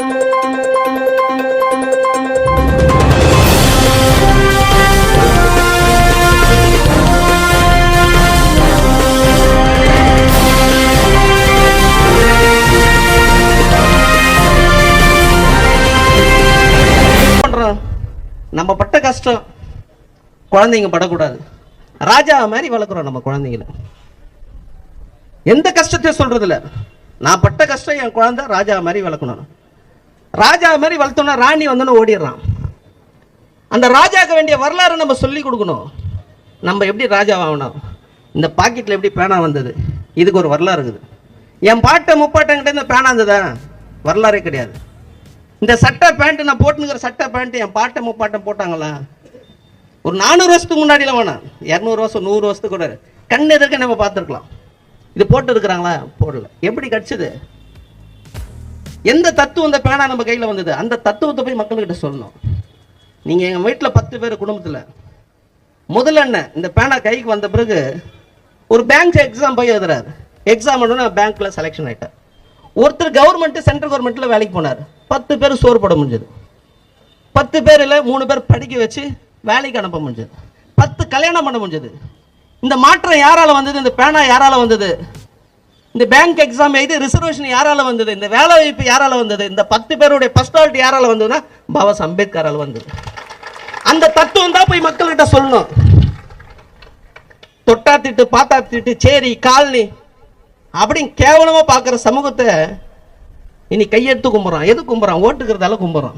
பண்றோம்? நம்ம பட்ட கஷ்டம். குழந்தைங்க படக்கூடாது. ராஜா மாதிரி வளர்க்குறோம் நம்ம குழந்தைங்கள. எந்த கஷ்டத்தையும் சொல்றதில்ல. நான் பட்ட கஷ்டம் என் குழந்தை ராஜா மாதிரி வளர்க்கணும். ராஜா மாதிரி வளர்த்தோன்னா ராணி வந்தோன்னு ஓடிடுறான். அந்த ராஜாக்கு வேண்டிய வரலாறு நம்ம சொல்லி கொடுக்கணும். நம்ம எப்படி ராஜா ஆகணும்? இந்த பாக்கெட்டில் எப்படி பேனா வந்தது? இதுக்கு ஒரு வரலாறு இருக்குது. என் பாட்டை முப்பாட்டங்கிட்ட இந்த பேனா இருந்ததா வரலாறே கிடையாது. இந்த சட்டை பேண்ட்டு நான் போட்டுங்கிற சட்டை பேண்ட்டு என் பாட்டை முப்பாட்டம் போட்டாங்களா? ஒரு நானூறு வருஷத்துக்கு முன்னாடிலாம் வேணாம் இரநூறு வருஷம் நூறு வருஷத்துக்கு கூட. கண் எதிர்க்க நம்ம பார்த்துருக்கலாம். இது போட்டு இருக்கிறாங்களா? போடல. எப்படி கிடச்சிது? எந்த தத்துவம் அந்த பேனா நம்ம கையில் வந்தது? அந்த தத்துவத்தை போய் மக்கள்கிட்ட சொல்லணும். நீங்கள் எங்கள் வீட்டில் பத்து பேர் குடும்பத்தில் முதல்ல என்ன இந்த பேனா கைக்கு வந்த பிறகு ஒரு பேங்க் எக்ஸாம் போய் எழுதுறாரு. எக்ஸாம் நான் பேங்க்ல செலெக்ஷன் ஆயிட்டார். ஒருத்தர் கவர்மெண்ட் சென்ட்ரல் கவர்மெண்ட்ல வேலைக்கு போனார். பத்து பேர் சோறு போட முடிஞ்சது. பத்து பேரில் மூணு பேர் படிக்க வச்சு வேலைக்கு அனுப்ப முடிஞ்சது. பத்து கல்யாணம் பண்ண முடிஞ்சது. இந்த மாற்றம் யாரால வந்தது? இந்த பேனா யாரால வந்தது? இந்த பேங்க் எக்ஸாம் எழுதி ரிசர்வேஷன் யாரால வந்தது? இந்த வேலை வாய்ப்பு யாரால வந்தது? இந்த பத்து பேருடைய பர்சனாலிட்டி யாரால வந்ததுன்னா பாபாஸ் அம்பேத்கரால் வந்தது. அந்த தத்துவம் தான் போய் மக்கள்கிட்ட சொல்லணும். தொட்டா திட்டு பாத்தா திட்டு சேரி காலனி அப்படின்னு கேவலமா பார்க்குற சமூகத்தை இனி கையெடுத்து கும்புறான். எது கும்புறான்? ஓட்டுக்கிறதால கும்புறான்.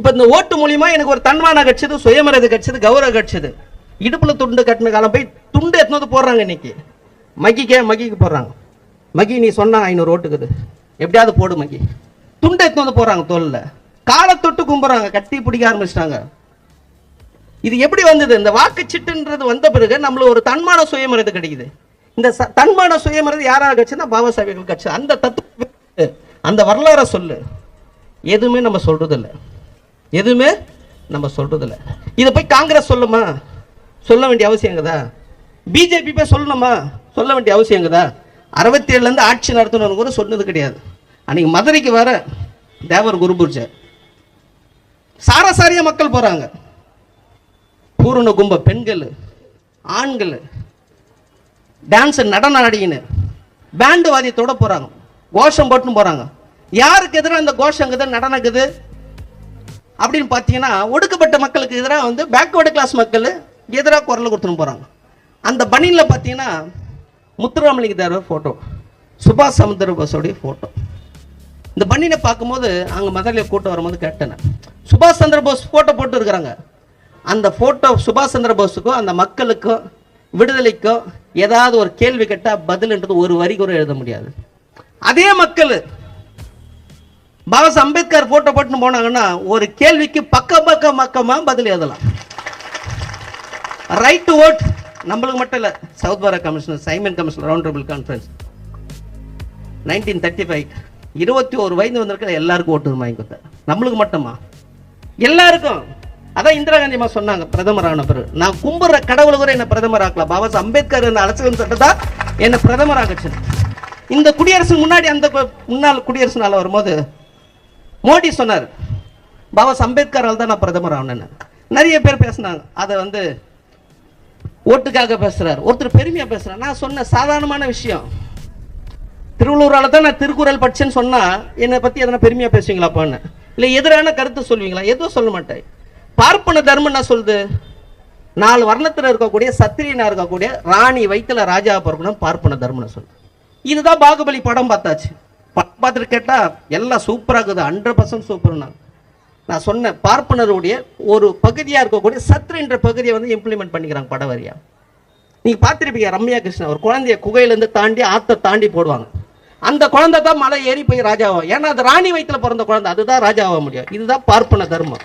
இப்போ இந்த ஓட்டு மூலியமா எனக்கு ஒரு தன்மானம் கட்சது சுயமரியாதை கிடைச்சது கௌரவம் கட்சது இடுப்புல துண்டு கட்டின காலம் போய் துண்டு எடுத்துன்னு வந்து போடுறாங்க இன்னைக்கு. மகிக்கே மகிக்கு போடுறாங்க. மகி நீ சொன்ன ஐநூறு ஓட்டுக்குது. எப்படியாவது போடு மகி. துண்டை எடுத்து வந்து போகிறாங்க தோல்ல. காலை தொட்டு கும்புறாங்க கட்டி பிடிக்க ஆரம்பிச்சிட்டாங்க. இது எப்படி வந்தது? இந்த வாக்குச்சீட்டுன்றது வந்த பிறகு நம்மள ஒரு தன்மான சுயமரியாதை கிடைக்குது. இந்த ச- தன்மான சுயமரியாதை யாராக கட்சினா பாபா சாஹேப்கள் கட்சி அந்த தத்துவ அந்த வரலாறை சொல்லு. எதுவுமே நம்ம சொல்றதில்ல. எதுவுமே நம்ம சொல்றதில்ல. இதை போய் காங்கிரஸ் சொல்லுமா? சொல்ல வேண்டிய அவசியங்கதா பிஜேபி போய் சொல்லணுமா? சொல்ல வேண்டிய அவசியங்கதா அறுபத்தி அறுபத்தி ஏழுலேருந்து ஆட்சி நடத்தணும்னு கூட சொன்னது கிடையாது. அன்றைக்கி மதுரைக்கு வர தேவர் குருபூர்ஜர் சாரசாரியா மக்கள் போகிறாங்க பூரண கும்ப பெண்கள் ஆண்கள் டான்ஸு நடனம் நடிகின்னு பேண்டு வாதியத்தோட போகிறாங்க கோஷம் போட்டுன்னு போகிறாங்க யாருக்கு எதிராக அந்த கோஷங்குது நடனக்குது அப்படின்னு பார்த்தீங்கன்னா ஒடுக்கப்பட்ட மக்களுக்கு எதிராக வந்து பேக்வேர்டு கிளாஸ் மக்கள் எதிராக குரல் கொடுத்துன்னு போகிறாங்க அந்த பனியில் பார்த்தீங்கன்னா முத்துராமலிங்க தேவர் ஃபோட்டோ சுபாஷ் சமுத்திர போஸோடைய ஃபோட்டோ இந்த பன்னினை பார்க்கும்போது அங்கே மதுரையில் கூட்டம் வரும்போது கேட்டேன். சுபாஷ் சந்திர போஸ் ஃபோட்டோ போட்டு இருக்கிறாங்க அந்த ஃபோட்டோ சுபாஷ் சந்திர போஸுக்கும் அந்த மக்களுக்கும் விடுதலைக்கும் ஏதாவது ஒரு கேள்வி கேட்டால் பதில்ன்றது ஒரு வரி கூட எழுத முடியாது. அதே மக்கள் பாபா அம்பேத்கர் ஃபோட்டோ போட்டுன்னு போனாங்கன்னா ஒரு கேள்விக்கு பக்கம் பக்கம் பக்கமாக பதில் எழுதலாம். ரைட் டு ஓட் நம்மளுக்கு மட்டும் இல்லை Southborough commissioner Simon commissioner round table conference nineteen thirty five இருபத்தி ஒரு வயது வந்திருக்கிற எல்லாருக்கும் ஓட்டு வாங்கி கொடுத்தாரு நம்மளுக்கு மட்டுமா? எல்லாருக்கும். அதான் இந்திரா காந்தி அம்மா சொன்னாங்க பிரதமர் ஆன பிறகு. நான் கும்பிட்ற கடவுள் கூட என்ன பிரதமர் ஆக்கலாம் பாபா அம்பேத்கர் இந்த அலசகம் சட்டத்தா என்ன பிரதமர் ஆகச்சு இந்த குடியரசு முன்னாடி அந்த முன்னாள் குடியரசு நாள் வரும்போது மோடி சொன்னார் பாபா அம்பேத்கரால் தான் நான் பிரதமர் ஆனேன்னு. நிறைய பேர் பேசினாங்க. அதை வந்து ஓட்டுக்காக பேசுகிறார் ஒருத்தர் பெருமையாக பேசுகிறார் நான் சொன்ன சாதாரணமான விஷயம். திருவள்ளூரால் தான் நான் திருக்குறள் படிச்சேன்னு சொன்னால் என்னை பற்றி எதனா பெருமையாக பேசுவீங்களாப்பான்னு இல்லை எதிரான கருத்தை சொல்வீங்களா? எதுவும் சொல்ல மாட்டேன். பார்ப்பன தர்மம் என்ன சொல்லுது? நாலு வர்ணத்தில் இருக்கக்கூடிய சத்திரியனாக இருக்கக்கூடிய ராணி வயித்துல ராஜா பிறக்கணும் பார்ப்பன தர்மம்னு சொல்லு இதுதான் பாகுபலி படம் பார்த்தாச்சு. படம் பார்த்துட்டு கேட்டால் எல்லாம் சூப்பராக இருக்குது. ஹண்ட்ரட் பர்சன்ட் சூப்பர்னா நான் சொன்னேன் பார்ப்பனருடைய ஒரு பகுதியாக இருக்கக்கூடிய சத்ருன்ற பகுதியை வந்து இம்ப்ளிமெண்ட் பண்ணிக்கிறாங்க பட வரியா நீங்கள் பார்த்துருப்பீங்க ரம்யா கிருஷ்ணன் ஒரு குழந்தைய குகையிலேருந்து தாண்டி ஆத்தை தாண்டி போடுவாங்க. அந்த குழந்தை தான் மலை ஏறி போய் ராஜாவாகும். ஏன்னா அது ராணி வயிற்றில் பிறந்த குழந்தை. அதுதான் ராஜாவாக முடியும். இதுதான் பார்ப்பன தர்மம்.